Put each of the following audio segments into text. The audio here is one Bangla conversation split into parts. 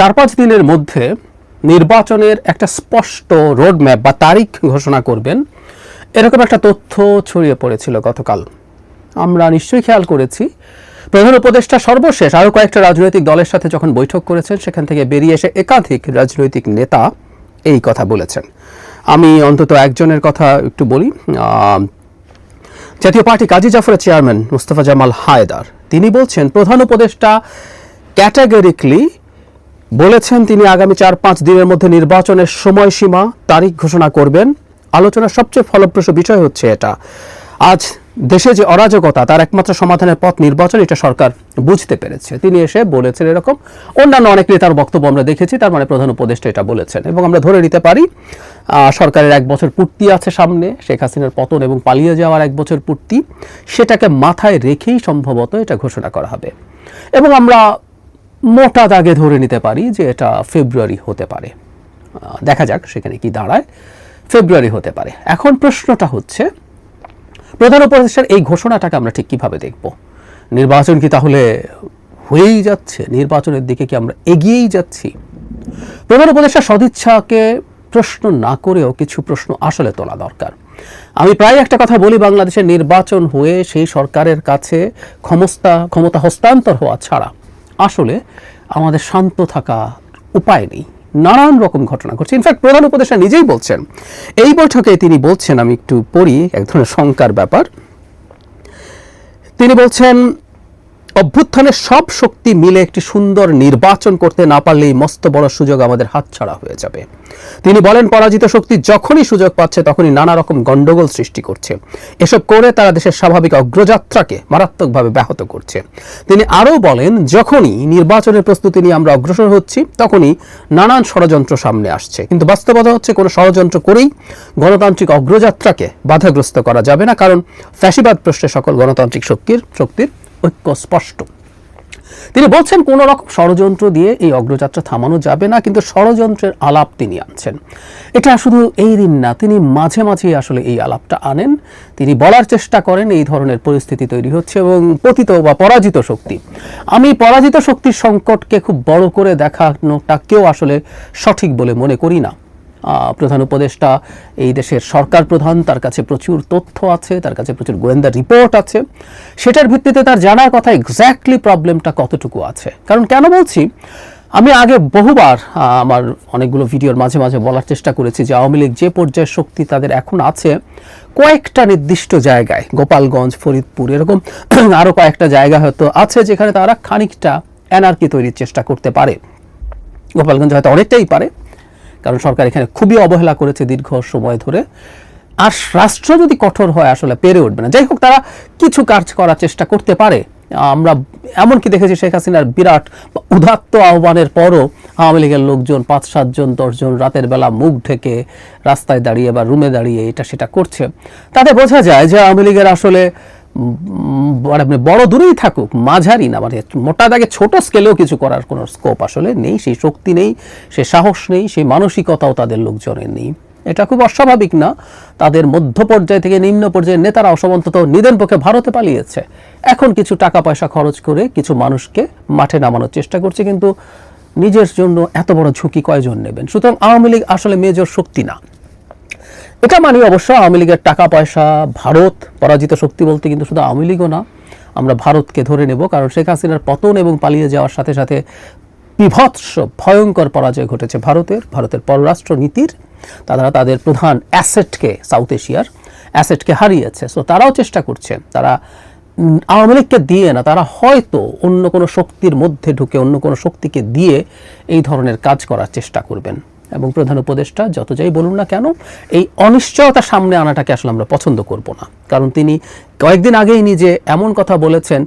চার পাঁচ দিনের মধ্যে নির্বাচনের একটা স্পষ্ট রোডম্যাপ বা তারিখ ঘোষণা করবেন। এরকম একটা তথ্য ছড়িয়ে পড়েছিল গতকাল। আমরা নিশ্চয়ই খেয়াল করেছি। প্রধান উপদেষ্টা সর্বশেষ আরও কয়েকটা রাজনৈতিক দলের সাথে যখন বৈঠক করেছেন, সেখান থেকে বেরিয়ে এসে একাধিক রাজনৈতিক নেতা এই কথা বলেছেন। আমি অন্তত একজনের কথা একটু বলি। জাতীয় পার্টি কাজী জাফরের চেয়ারম্যান মুস্তফা জামাল হায়দার, তিনি বলছেন, প্রধান উপদেষ্টা ক্যাটাগরিকলি বলেছেন তিনি আগামী চার পাঁচ দিনের মধ্যে নির্বাচনের সময়সীমা, তারিখ ঘোষণা করবেন। আলোচনার সবচেয়ে ফলপ্রসূ বিষয় হচ্ছে এটা। আজ দেশে যে অরাজকতা, তার একমাত্র সমাধানের পথ নির্বাচন, এটা সরকার বুঝতে পেরেছে। তিনি এসে বলেছেন এরকম। অন্যান্য অনেক নেতার বক্তব্য আমরা দেখেছি, তার মানে প্রধান উপদেষ্টা এটা বলেছেন। এবং আমরা ধরে নিতে পারি সরকারের এক বছর পূর্তি আছে সামনে, শেখ হাসিনার পতন এবং পালিয়ে যাওয়ার এক বছর পূর্তি। সেটাকে মাথায় রেখেই সম্ভবত এটা ঘোষণা করা হবে। এবং আমরা মোটা দাগে ধরে নিতে পারি যে এটা ফেব্রুয়ারি হতে পারে। দেখা যাক সেখানে কি দাঁড়ায়। ফেব্রুয়ারি হতে পারে। এখন প্রশ্নটা হচ্ছে, প্রধান উপদেষ্টার এই ঘোষণাটাকে আমরা ঠিক কীভাবে দেখব? নির্বাচন কি তাহলে হয়েই যাচ্ছে? নির্বাচনের দিকে কি আমরা এগিয়েই যাচ্ছি? প্রধান উপদেষ্টা সদিচ্ছাকে প্রশ্ন না করেও কিছু প্রশ্ন আসলে তোলা দরকার। আমি প্রায় একটা কথা বলি বাংলাদেশের নির্বাচন হয়ে সেই সরকারের কাছে ক্ষমতা ক্ষমতা হস্তান্তর হওয়া ছাড়া। আসলে আমাদের শান্ত থাকা উপায় নেই। নানান রকম ঘটনা ঘটছে। ইনফ্যাক্ট প্রধান উপদেষ্টা নিজেই বলছেন। এই বৈঠকে তিনি বলছেন, আমি একটু পড়ি, এক ধরনের শঙ্কার ব্যাপার। তিনি বলছেন অভ্যুত্থানের সব শক্তি মিলে একটি সুন্দর নির্বাচন করতে না পারলেই মস্ত বড় সুযোগ আমাদের হাতছাড়া হয়ে যাবে। তিনি বলেন, পরাজিত শক্তি যখনই সুযোগ পাচ্ছে তখনই নানা রকম গন্ডগোল সৃষ্টি করছে। এসব করে তারা দেশের স্বাভাবিক অগ্রযাত্রাকে মারাত্মকভাবে ব্যাহত করছে। তিনি আরও বলেন, যখনই নির্বাচনের প্রস্তুতি নিয়ে আমরা অগ্রসর হচ্ছি, তখনই নানান ষড়যন্ত্র সামনে আসছে। কিন্তু বাস্তবতা হচ্ছে, কোনো ষড়যন্ত্র করেই গণতান্ত্রিক অগ্রযাত্রাকে বাধাগ্রস্ত করা যাবে না, কারণ ফ্যাসিবাদ প্রশ্নে সকল গণতান্ত্রিক শক্তির শক্তির ঐক্য স্পষ্ট তিনি বলছেন, কোনো রকম ষড়যন্ত্র দিয়ে এই অগ্রযাত্রা থামানো যাবে না, কিন্তু ষড়যন্ত্রের আলাপ তিনি আনছেন। এটা শুধু এই দিন না, তিনি মাঝে মাঝে আসলে এই আলাপটা আনেন। তিনি বলার চেষ্টা করেন, এই ধরনের পরিস্থিতি তৈরি হচ্ছে এবং পতিত বা পরাজিত শক্তি। আমি পরাজিত শক্তির সংকটকে খুব বড় করে দেখানোটা কেউ আসলে সঠিক বলে মনে করি না। প্রধান উপদেষ্টা, এই দেশের সরকার প্রধান, তার কাছে প্রচুর তথ্য আছে, তার কাছে প্রচুর গোয়েন্দা রিপোর্ট আছে। সেটার ভিত্তিতে তার জানার কথা এক্স্যাক্টলি প্রবলেমটা কতটুকু আছে? কারণ কেন বলছি, আমি আগে বহুবার আমার অনেকগুলো ভিডিওর মাঝে মাঝে বলার চেষ্টা করেছি যে আওয়ামী লীগ যে পর্যায়ের শক্তি তাদের এখন আছে, কয়েকটা নির্দিষ্ট জায়গায়, গোপালগঞ্জ, ফরিদপুর, এরকম আরও কয়েকটা জায়গা হয়তো আছে যেখানে তারা খানিকটা এনার্কি তৈরির চেষ্টা করতে পারে। গোপালগঞ্জ হয়তো অনেকটাই পারে কারণ সরকার এখানে খুবই অবহেলা করেছে দীর্ঘ সময় ধরে। আর রাষ্ট্র যদি কঠোর হয়, আসলে পেরে উঠবে না। যাই হোক, তারা কিছু কাজ করার চেষ্টা করতে পারে। আমরা এমনকি দেখেছি শেখ হাসিনার বিরাট উদাত্ত আহ্বানের পরও আওয়ামী লীগের লোকজন, পাঁচ সাতজন দশজন রাতের বেলা মুখ ঢেকে রাস্তায় দাঁড়িয়ে বা রুমে দাঁড়িয়ে এটা সেটা করছে। তাতে বোঝা যায় যে আওয়ামী লীগের আসলে মানে বড় দূরেই থাকুক, মাঝারি না মানে মোটা দাগে ছোট স্কেলেও কিছু করার কোনো স্কোপ আসলে নেই, সেই শক্তি নেই, সে সাহস নেই, সেই মানসিকতাও তাদের লোকজনের নেই। এটা খুব অস্বাভাবিক না। তাদের মধ্য পর্যায় থেকে নিম্ন পর্যায়ের নেতারা অসমন্তত নিদেন পক্ষে ভারতে পালিয়েছে। এখন কিছু টাকা পয়সা খরচ করে কিছু মানুষকে মাঠে নামানোর চেষ্টা করছে, কিন্তু নিজের জন্য এত বড় ঝুঁকি কয়জন নেবেন? সুতরাং আওয়ামী লীগ আসলে মেজর শক্তি না। এটা মানি অবশ্য আওয়ামী লীগের টাকা পয়সা ভারত, পরাজিত শক্তি বলতে কিন্তু শুধু আওয়ামী লীগও না, আমরা ভারতকে ধরে নেব, কারণ শেখ হাসিনার পতন এবং পালিয়ে যাওয়ার সাথে সাথে বিভৎস, ভয়ঙ্কর পরাজয় ঘটেছে ভারতের ভারতের পররাষ্ট্র নীতির, তারা তাদের প্রধান অ্যাসেটকে, সাউথ এশিয়ার অ্যাসেটকে হারিয়েছে। সো তারাও চেষ্টা করছে, তারা আওয়ামী লীগকে দিয়ে না, তারা হয়তো অন্য কোনো শক্তির মধ্যে ঢুকে, অন্য কোনো শক্তিকে দিয়ে এই ধরনের কাজ করার চেষ্টা করবেন। এবং প্রধান উপদেষ্টা যত যাই বলুন না কেন, এই অনিশ্চয়তা সামনে আনাটাকে আসলে আমরা পছন্দ করব না। কারণ তিনি কয়েকদিন আগেই নিজে এমন কথা বলেছেন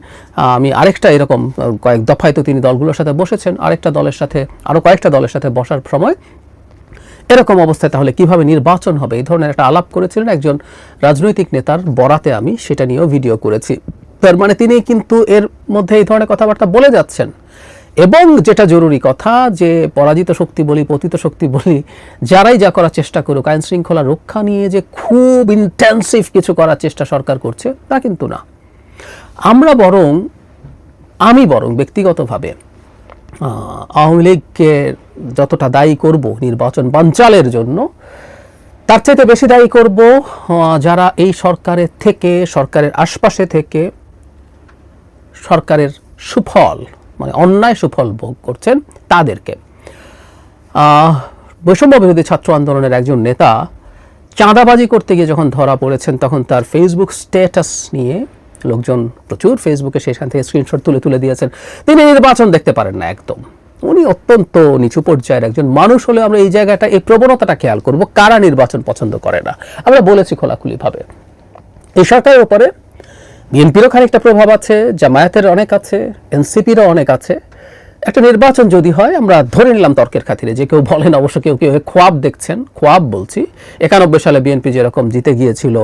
আমি আরেকটা এরকম কয়েক দফায় তো তিনি দলগুলোর সাথে বসেছেন, আরেকটা দলের সাথে আরও কয়েকটা দলের সাথে বসার সময় এরকম অবস্থায় তাহলে কীভাবে নির্বাচন হবে? এই ধরনের একটা আলাপ করেছিলেন একজন রাজনৈতিক নেতার বরাতে আমি, সেটা নিয়েও ভিডিও করেছি। তার মানে তিনি কিন্তু এর মধ্যে এই ধরনের কথাবার্তা বলে যাচ্ছেন। এবং যেটা জরুরি কথা যে পরাজিত শক্তি বলি, পতিত শক্তি বলি, যারাই যা করার চেষ্টা করুক, আইন শৃঙ্খলা রক্ষা নিয়ে যে খুব ইন্টেন্সিভ কিছু করার চেষ্টা সরকার করছে, তা কিন্তু না। আমরা বরং, আমি বরং ব্যক্তিগতভাবে আওয়ামী লীগকে যতটা দায়ী করব নির্বাচন বানচালের জন্য, তার চাইতে বেশি দায়ী করব যারা এই সরকারের থেকে, সরকারের আশপাশে থেকে সরকারের সুফল মানে অন্যায় সুফল ভোগ করছেন তাদেরকে। বৈষম্য বিরোধী ছাত্র আন্দোলনের একজন নেতা চাঁদাবাজি করতে গিয়ে যখন ধরা পড়েছেন, তখন তার ফেসবুক স্ট্যাটাস নিয়ে লোকজন প্রচুর ফেসবুকে সেখান থেকে স্ক্রিনশট তুলে তুলে দিয়েছেন। তিনি নির্বাচন দেখতে পারেন না একদম। উনি অত্যন্ত নিচু পর্যায়ের একজন মানুষ হলে আমরা এই জায়গাটা, এই প্রবণতাটা খেয়াল করব, কারা নির্বাচন পছন্দ করে না। আমরা বলেছি খোলাখুলিভাবে। এই সরকারের উপরে বিএনপিরও খানিকটা প্রভাব আছে জামায়াতের অনেক আছে, এনসিপিরও অনেক আছে। একটা নির্বাচন যদি হয়, আমরা ধরে নিলাম তর্কের খাতিরে, যে কেউ বলেন, অবশ্য কেউ কেউ খোয়াব দেখছেন, খোয়াব বলছি। একানব্বই সালে বিএনপি যেরকম জিতে গিয়েছিল,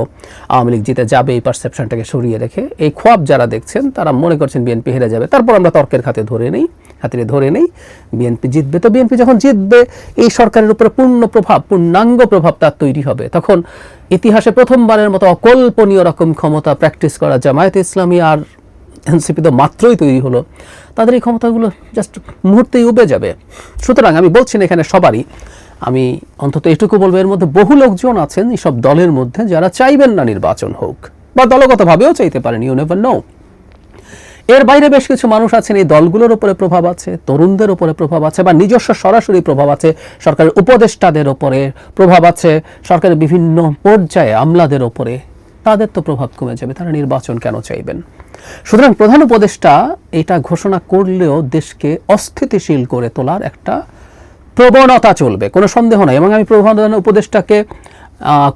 আওয়ামী লীগ জিতে যাবে, এই পারসেপশনটাকে সরিয়ে রেখে, এই খোয়াব যারা দেখছেন, তারা মনে করছেন বিএনপি হেরে যাবে। তারপর আমরা তর্কের খাতে ধরে নেই। খাতিরে ধরে নেই, বিএনপি জিতবে। তো বিএনপি যখন জিতবে, এই সরকারের উপরে পূর্ণ প্রভাব, পূর্ণাঙ্গ প্রভাব তার তৈরি হবে। তখন ইতিহাসে প্রথমবারের মতো অকল্পনীয় রকম ক্ষমতা প্র্যাকটিস করা জামায়াতে ইসলামী আর এনসিপি তো মাত্রই তৈরি হলো। তাদের এই ক্ষমতাগুলো জাস্ট মুহূর্তেই উবে যাবে। সুতরাং আমি বলছি না এখানে সবারই। আমি অন্তত এটুকু বলব, এর মধ্যে বহু লোকজন আছেন এইসব দলের মধ্যে যারা চাইবেন না নির্বাচন হোক, বা দলগতভাবেও চাইতে পারেন ইউ নেভার নো এর বাইরে বেশ কিছু মানুষ আছেন, এই দলগুলোর উপরে প্রভাব আছে, তরুণদের উপরে প্রভাব আছে বা নিজস্ব সরাসরি প্রভাব আছে। সরকারের উপদেষ্টাদের উপরে প্রভাব আছে, সরকারের বিভিন্ন পর্যায়ে আমলাদের ওপরে তাদের তো প্রভাব কমে যাবে, তারা নির্বাচন কেন চাইবেন? সুতরাং প্রধান উপদেষ্টা এটা ঘোষণা করলেও দেশকে অস্থিতিশীল করে তোলার একটা প্রবণতা চলবে, কোনো সন্দেহ নাই। এবং আমি প্রধান উপদেষ্টাকে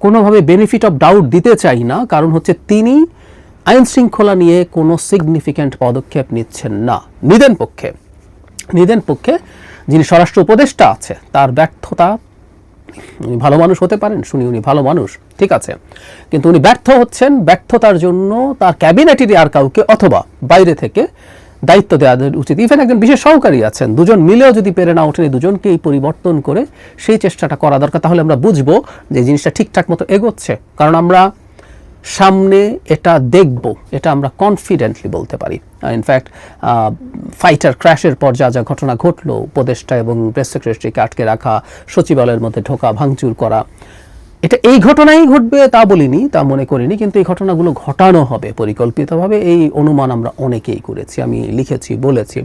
কোনোভাবে বেনিফিট অফ ডাউট দিতে চাই না, কারণ হচ্ছে তিনি আইন শৃঙ্খলা নিয়ে কোনো সিগনিফিক্যান্ট পদক্ষেপ নিচ্ছেন না। নিদেন পক্ষে। নিদেন পক্ষে যিনি স্বরাষ্ট্র উপদেষ্টা আছে, তার ব্যর্থতা উনি ভালো মানুষ হতে পারেন, শুনি উনি ভালো মানুষ, ঠিক আছে। কিন্তু উনি ব্যর্থ হচ্ছেন, ব্যর্থতার জন্য তার ক্যাবিনেটেরই আর কাউকে অথবা বাইরে থেকে দায়িত্ব দেওয়া উচিত। ইভেন একজন বিশেষ সহকারী আছেন, দুজন মিলেও যদি পেরে না ওঠেন এই দুজনকে এই পরিবর্তন করে সেই চেষ্টাটা করা দরকার। তাহলে আমরা বুঝব যে জিনিসটা ঠিকঠাক মতো এগোচ্ছে। কারণ আমরা সামনে এটা দেখব, এটা আমরা কনফিডেন্টলি বলতে পারি। ইনফ্যাক্ট ফাইটার ক্র্যাশের পর যা যা ঘটনা ঘটলো, উপদেষ্টা এবং প্রেস সেক্রেটারিকে আটকে রাখা, সচিবালয়ের মধ্যে ঢোকা, ভাঙচুর করা, এটা এই ঘটনাই ঘটবে তা বলিনি, তা মনে করিনি, কিন্তু এই ঘটনাগুলো ঘটানো হবে পরিকল্পিতভাবে, এই অনুমান আমরা অনেকেই করেছি, আমি লিখেছি, বলেছি।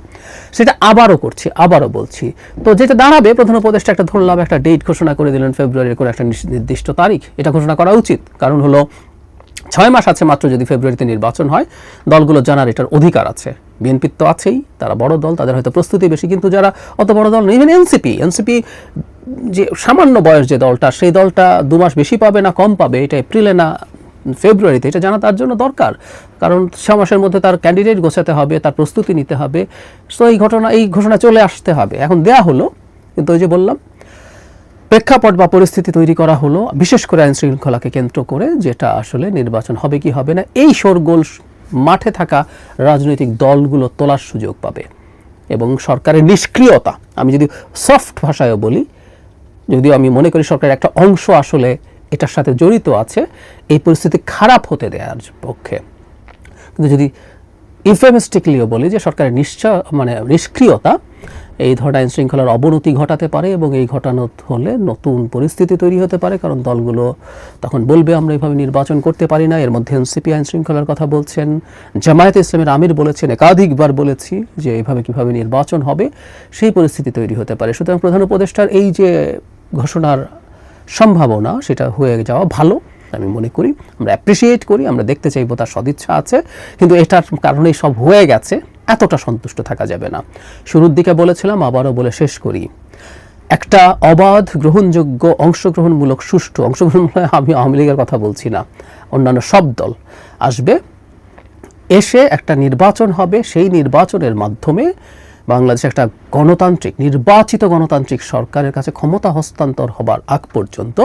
সেটা আবারও করছি, আবারও বলছি। তো যেটা দাঁড়াবে, প্রধান উপদেষ্টা একটা ধরলাম, একটা ডেট ঘোষণা করে দিলেন ফেব্রুয়ারির কোনো একটা নির্দিষ্ট তারিখ, এটা ঘোষণা করা উচিত। কারণ হলো ছয় মাস আছে মাত্র যদি ফেব্রুয়ারিতে নির্বাচন হয়, দলগুলো জানার এটার অধিকার আছে। বিএনপির তো আছেই, তারা বড় দল, তাদের হয়তো প্রস্তুতি বেশি, কিন্তু যারা অত বড় দল ইভেন এনসিপি এনসিপি যে সামান্য বয়স যে দলটা, সেই দলটা দু মাস বেশি পাবে না, কম পাবে, এটা এপ্রিলে না ফেব্রুয়ারিতে, এটা জানা তার জন্য দরকার। কারণ ছ মাসের মধ্যে তার ক্যান্ডিডেট গোছাতে হবে, তার প্রস্তুতি নিতে হবে। সো এই ঘটনা, এই ঘোষণা চলে আসতে হবে। এখন দেয়া হলো, কিন্তু ওই যে বললাম প্রেক্ষাপট বা পরিস্থিতি তৈরি করা হলো, বিশেষ করে আইন শৃঙ্খলাকে কেন্দ্র করে, যেটা আসলে নির্বাচন হবে কি হবে না, এই শোরগোল মাঠে থাকা রাজনৈতিক দলগুলো তোলার সুযোগ পাবে। এবং সরকারের নিষ্ক্রিয়তা, আমি যদি সফট ভাষায়ও বলি, যদিও আমি মনে করি সরকারের একটা অংশ আসলে এটার সাথে জড়িত আছে, এই পরিস্থিতি খারাপ হতে দেওয়ার পক্ষে। কিন্তু যদি ইনফেমিস্টিকলিও বলি যে সরকারের নিশ্চয় মানে নিষ্ক্রিয়তা এই ধরনের আইন শৃঙ্খলার অবনতি ঘটাতে পারে এবং এই ঘটানো হলে নতুন পরিস্থিতি তৈরি হতে পারে, কারণ দলগুলো তখন বলবে, আমরা এইভাবে নির্বাচন করতে পারি না। এর মধ্যে এনসিপি আইন শৃঙ্খলার কথা বলছেন, জামায়াত ইসলামের আমির বলেছেন, একাধিকবার বলেছি যে এইভাবে কীভাবে নির্বাচন হবে, সেই পরিস্থিতি তৈরি হতে পারে। সুতরাং প্রধান উপদেষ্টার এই যে ঘোষণার সম্ভাবনা, সেটা হয়ে যাওয়া ভালো, আমি মনে করি। আমরা অ্যাপ্রিসিয়েট করি, আমরা দেখতে চাইব তার সদিচ্ছা আছে, কিন্তু এটার কারণেই সব হয়ে গেছে। এতটা সন্তুষ্ট থাকা যাবে না। শুরুর দিকে বলেছিলাম, আবারও বলে শেষ করি। একটা অবাধ, গ্রহণযোগ্য, অংশগ্রহণমূলক, সুষ্ঠু অংশগ্রহণমূলক আমি আওয়ামী লীগের কথা বলছি না। অন্যান্য সব দল আসবে। এসে একটা নির্বাচন হবে। সেই নির্বাচনের মাধ্যমে বাংলাদেশে একটা গণতান্ত্রিক, নির্বাচিত গণতান্ত্রিক সরকারের কাছে ক্ষমতা হস্তান্তর হবার আগ পর্যন্ত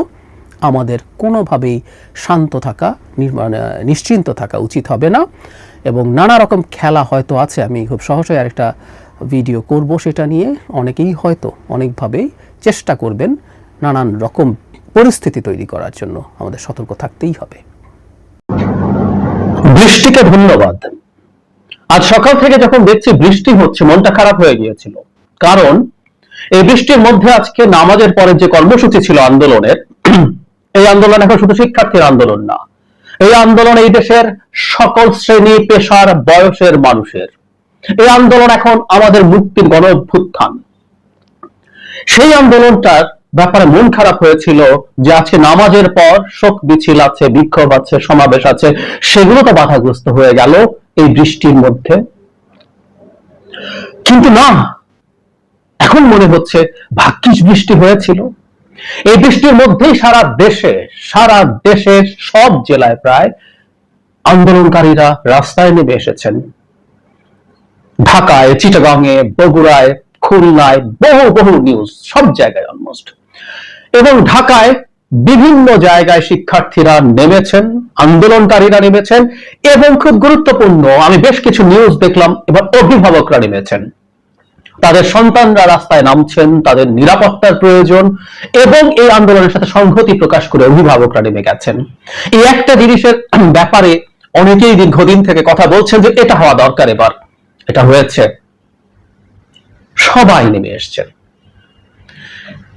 আমাদের কোনোভাবেই শান্ত থাকা নিশ্চিন্ত থাকা উচিত হবে না। এবং নানা রকম খেলা হয়তো আছে, আমি খুব সহজেই আরেকটা ভিডিও করব সেটা নিয়ে। অনেকেই হয়তো অনেকভাবেই চেষ্টা করবেন নানান রকম পরিস্থিতি তৈরি করার জন্য। আমাদের সতর্ক থাকতেই হবে। বৃষ্টিকে ধন্যবাদ। আজ সকাল থেকে যখন দেখছি বৃষ্টি হচ্ছে, মনটা খারাপ হয়ে গিয়েছিল। কারণ এই বৃষ্টির মধ্যে আজকে নামাজের পরে যে কর্মসূচি ছিল আন্দোলনের, এই আন্দোলন এখন শুধু শিক্ষার্থীর আন্দোলন না এই আন্দোলন এই দেশের সকল শ্রেণি, পেশার, বয়সের মানুষের। এই আন্দোলন এখন আমাদের মুক্তির গণ অভ্যুত্থান সেই আন্দোলনটার ব্যাপারে মন খারাপ হয়েছিল যে আজকে নামাজের পর শোক মিছিল আছে, বিক্ষোভ আছে, সমাবেশ আছে, সেগুলো তো বাধাগ্রস্ত হয়ে গেল এই বৃষ্টির মধ্যে। কিন্তু না, এখন মনে হচ্ছে ভাগ্যিস বৃষ্টি হয়েছিল। এই বৃষ্টির মধ্যেই সারা দেশে, সারা দেশের সব জেলায় প্রায় আন্দোলনকারীরা রাস্তায় নেমে এসেছেন। ঢাকায়, চিটাগাংয়ে, বগুড়ায়, খুলনায় বহু বহু নিউজ সব জায়গায় অলমোস্ট এবং ঢাকায় বিভিন্ন জায়গায় শিক্ষার্থীরা নেমেছেন, আন্দোলনকারীরা নেমেছেন এবং খুব গুরুত্বপূর্ণ, আমি বেশ কিছু নিউজ দেখলাম, এবার অভিভাবকরা নেমেছেন। তাদের সন্তানরা রাস্তায় নামছেন, তাদের নিরাপত্তার প্রয়োজন এবং এই আন্দোলনের সাথে সংহতি প্রকাশ করে অভিভাবকরা নেমে গেছেন। এই একটা জিনিসের ব্যাপারে অনেকেই দীর্ঘদিন থেকে কথা বলছেন যে এটা হওয়া দরকার এবার। এটা হয়েছে। সবাই নেমে এসছেন।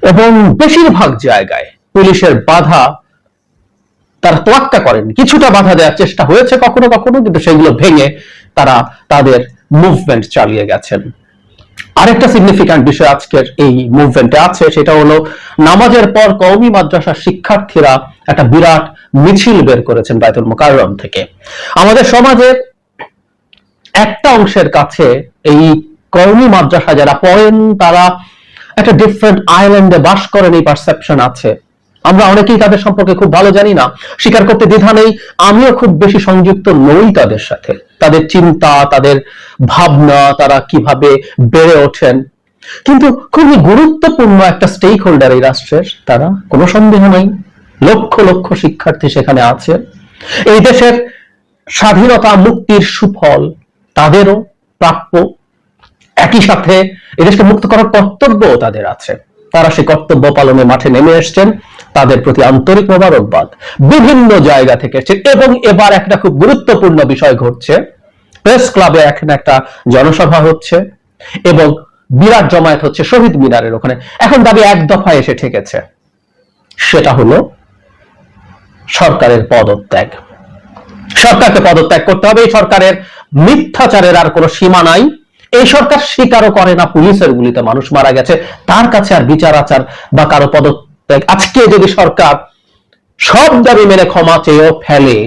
এবং বেশিরভাগ জায়গায় পুলিশের বাধা তারা তোয়াক্কা করেন কিছুটা বাধা দেওয়ার চেষ্টা হয়েছে কখনো কখনো, কিন্তু সেগুলো ভেঙে তারা তাদের মুভমেন্ট চালিয়ে গেছেন। আরেকটা সিগনিফিক্যান্ট বিষয় আজকের এই মুভমেন্টে আছে, সেটা হলো নামাজের পর কওমি মাদ্রাসার শিক্ষার্থীরা একটা বিরাট মিছিল বের করেছেন বাইতুল মোকাররম থেকে। আমাদের সমাজের একটা অংশের কাছে এই কওমি মাদ্রাসা যারা পড়েন, তারা একটা ডিফারেন্ট আইল্যান্ডে বাস করেন, এই পারসেপশন আছে। আমরা অনেকেই তাদের সম্পর্কে খুব ভালো জানি না। স্বীকার করতে দ্বিধা নেই, আমিও খুব বেশি সংযুক্ত নই তাদের সাথে। তাদের চিন্তা, তাদের ভাবনা, তারা কীভাবে বেড়ে ওঠেন। কিন্তু খুবই গুরুত্বপূর্ণ একটা স্টেক হোল্ডার এই রাষ্ট্রের, তারা কোনো সন্দেহ নেই। লক্ষ লক্ষ শিক্ষার্থী সেখানে আছে। এই দেশের স্বাধীনতা মুক্তির সুফল তাদেরও প্রাপ্য। একই সাথে এদেশকে মুক্ত করার কর্তব্য তাদের আছে। তারা সেই কর্তব্য পালনে মাঠে নেমে এসছেন। তাদের প্রতি আন্তরিক মোবারকবাদ। বিভিন্ন জায়গা থেকে এসছে এবং এবার একটা খুব গুরুত্বপূর্ণ বিষয় ঘটছে। প্রেস ক্লাবে এখন একটা জনসভা হচ্ছে এবং বিরাট জমায়েত হচ্ছে শহীদ মিনারের ওখানে। এখন দাবি এক দফায় এসে ঠেকেছে। সেটা হলো সরকারের পদত্যাগ। সরকারকে পদত্যাগ করতে হবে। এই সরকারের মিথ্যাচারের আর কোনো সীমা নাই। এই সরকার স্বীকারও করে না, পুলিশের গুলিতে মানুষ মারা গেছে। তার কাছে আর বিচার আচার বা কারও পদত্যাগ আজকে যদি সরকার সব দাবি মেনে ক্ষমা চেয়েও ফেলে,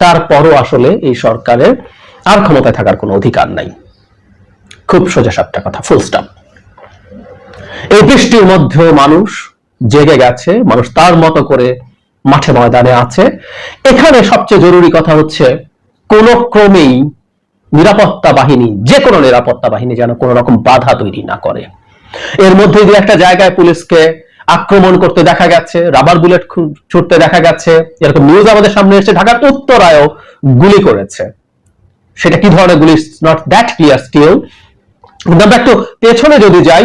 তারপরও আসলে এই সরকারের আর ক্ষমতায় থাকার কোনো অধিকার নাই। খুব সোজা সাপটা কথা ফুল স্টপ এই বৃষ্টির মধ্যেও মানুষ জেগে গেছে, মানুষ তার মতো করে মাঠে ময়দানে আছে। এখানে সবচেয়ে জরুরি কথা হচ্ছে, কোন ক্রমেই নিরাপত্তা বাহিনী যে কোনো নিরাপত্তা বাহিনী যেন কোনো রকম বাধা তৈরি না করে। এর মধ্যে যে একটা জায়গায় পুলিশকে আক্রমণ করতে দেখা গেছে রাবার বুলেট ছুটতে দেখা গেছে। এরকম নিউজ আমাদের সামনে এসেছে, ঢাকার উত্তরায়ও গুলি করেছে। সেটা কি ধরনের গুলি? নট দ্যাট ক্লিয়ার স্টিল আমরা একটু পেছনে যদি যাই,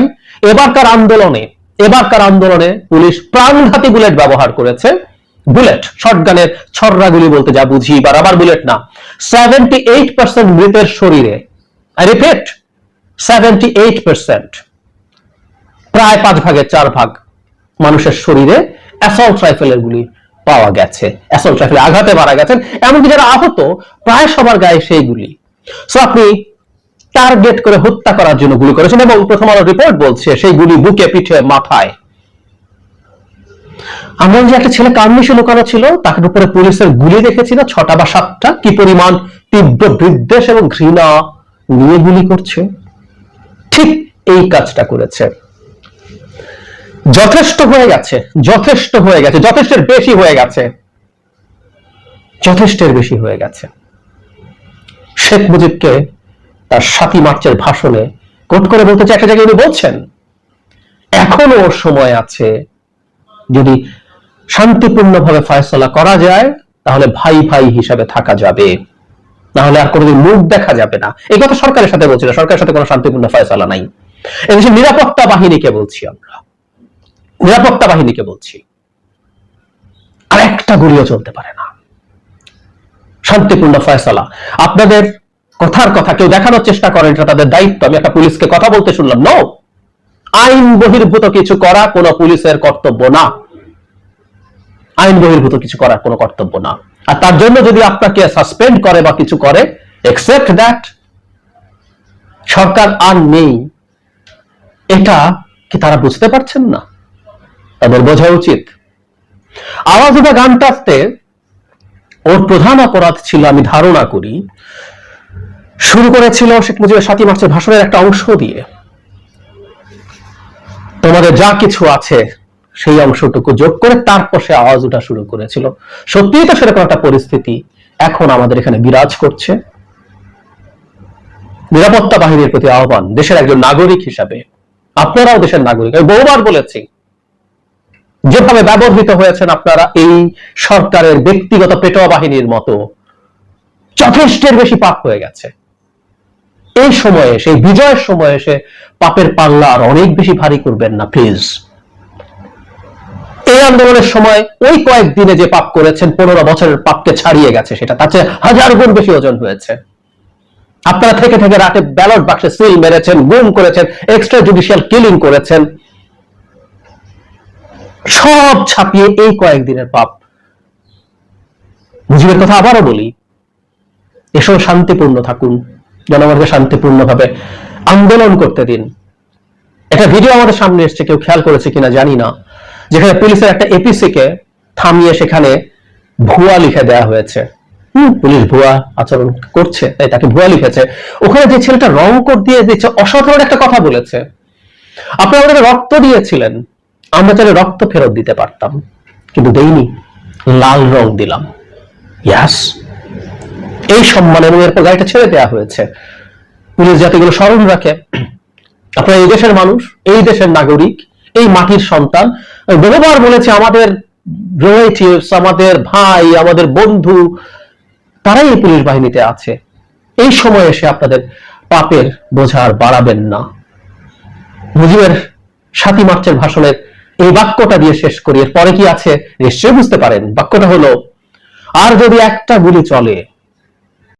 এবারকার আন্দোলনে এবারকার আন্দোলনে পুলিশ প্রাণঘাতী বুলেট ব্যবহার করেছে। বুলেট শর্টগানের ছররা গুলি বলতে যা বুঝি, বা রাবার বুলেট না। সেভেন্টি এইট পার্সেন্ট মৃতের শরীরে I repeat seventy eight percent প্রায় পাঁচ ভাগের চার ভাগ। মানুষের শরীরে অ্যাসল্ট রাইফেলের গুলি পাওয়া গেছে। অ্যাসল্ট রাইফেলে আঘাতে মারা গেছেন, এমনকি যারা আহত, প্রায় সবার গায়ে সেই গুলি। সো আপনি টার্গেট করে হত্যা করার জন্য গুলি করেছেন এবং প্রথম আলো রিপোর্ট বলছে সেই গুলি বুকে, পিঠে, মাথায়। আমরা যে একটা ছেলে কার্নিশে লুকানো ছিল, তাকে উপরে পুলিশের গুলি দেখেছি না, ছটা বা সাতটা, কি পরিমাণ তীব্র বিদ্বেষ এবং ঘৃণা নিয়ে গুলি করছে। ঠিক এই কাজটা করেছে। যথেষ্ট হয়ে গেছে, যথেষ্ট হয়ে গেছে, যথেষ্টের বেশি হয়ে গেছে। যথেষ্টের বেশি হয়ে গেছে। শেখ মুজিবকে তার সাতই মার্চের ভাষণে কোট করে বলতে চাই, একটা জায়গায় উনি বলছেন, এখনও সময় আছে, যদি শান্তিপূর্ণভাবে ফয়সলা করা যায়, তাহলে ভাই ভাই হিসাবে থাকা যাবে। নাহলে আর কোনোদিন মুখ দেখা যাবে না। এই কথা সরকারের সাথে বলছি না, সরকারের সাথে কোনো শান্তিপূর্ণ ফয়সলা নাই। এদেশে নিরাপত্তা বাহিনীকে বলছি আমরা। নিরাপত্তা বাহিনীকে বলছি, আর একটা গুলিও চলতে পারে না। শান্তিপূর্ণ ফয়সলা। আপনাদের কথার কথা, কেউ দেখানোর চেষ্টা করেন, এটা তাদের দায়িত্ব। আমি একটা পুলিশকে কথা বলতে শুনলাম। নো আইন বহির্ভূত কিছু করা কোনো পুলিশের কর্তব্য না। আইন বহির্ভূত কিছু করার কোনো কর্তব্য না। আর তার জন্য যদি আপনাকে সাসপেন্ড করে বা কিছু করে একসেপ্ট দ্যাট সরকার আর নেই, এটা কি তারা বুঝতে পারছেন না? তাদের বোঝা উচিত। আওয়াজ উঠা গানটাতে ওর প্রধান অপরাধ ছিল, আমি ধারণা করি, শুরু করেছিল শেখ মুজিবের সাতই মার্চের ভাষণের একটা অংশ দিয়ে। তোমাদের যা কিছু আছে, সেই অংশটুকু যোগ করে তারপর সে আওয়াজ ওঠা শুরু করেছিল। সত্যিই তো সেরকম একটা পরিস্থিতি এখন আমাদের এখানে বিরাজ করছে। নিরাপত্তা বাহিনীর প্রতি আহ্বান, দেশের একজন নাগরিক হিসাবে। আপনারাও দেশের নাগরিক, আমি বহুবার বলেছি যেভাবে ব্যবহৃত হয়েছেন আপনারা এই সরকারের ব্যক্তিগত পেটোয়া বাহিনীর মতো, যথেষ্টের বেশি পাপ হয়ে গেছে। এই সময়ে, সেই বিজয়ের সময়ে এসে পাপের পাল্লা আর অনেক বেশি ভারী করবেন না প্লিজ এই আন্দোলনের সময় ওই কয়েকদিনে যে পাপ করেছেন, পনেরো বছরের পাপকে ছাড়িয়ে গেছে সেটা, তার চেয়ে হাজার গুণ বেশি ওজন হয়েছে। আপনারা থেকে থেকে রাতে ব্যালট বাক্সে সিল মেরেছেন, গুম করেছেন এক্সট্রা জুডিশিয়াল কিলিং করেছেন। সব ছাপিয়ে এই কয়েকদিনের পাপ। মুজিবের কথা আবারও বলি এসব শান্তিপূর্ণ থাকুন, জনগণকে শান্তিপূর্ণভাবে আন্দোলন করতে দিন। একটা ভিডিও আমাদের সামনে এসছে, কেউ খেয়াল করেছে কিনা জানি না, যেখানে পুলিশের একটা এপিসি কে থামিয়ে সেখানে ভুয়া লিখে দেয়া হয়েছে। পুলিশ ভুয়া আচরণ করছে তাই তাকে ভুয়া লিখেছে। ওখানে যে ছেলেটা রং কোড দিয়ে দিচ্ছে অসাধারণ একটা কথা বলেছে। আপনি আমাদের রক্ত দিয়েছিলেন। আমরা চাইলে রক্ত ফেরত দিতে পারতাম, কিন্তু দেইনি, লাল রং দিলাম। ইয়াস এই সম্মান এরপর গাড়িটা ছেড়ে দেওয়া হয়েছে। পুলিশ যাতে এগুলো স্মরণ রাখে। আপনারা এই দেশের মানুষ, এই দেশের নাগরিক, এই মাটির সন্তান। বহুবার বলেছি, আমাদের রিলেটিভস আমাদের ভাই, আমাদের বন্ধু, তারাই এই পুলিশ বাহিনীতে আছে। এই সময় এসে আপনাদের পাপের বোঝা আর বাড়াবেন না। মুজিবের সাতই মার্চের ভাষণের এই বাক্যটা দিয়ে শেষ করি। এরপরে কি আছে? নিশ্চয়ই বুঝতে পারেন। বাক্যটা হলো, আর যদি একটা গুলি চলে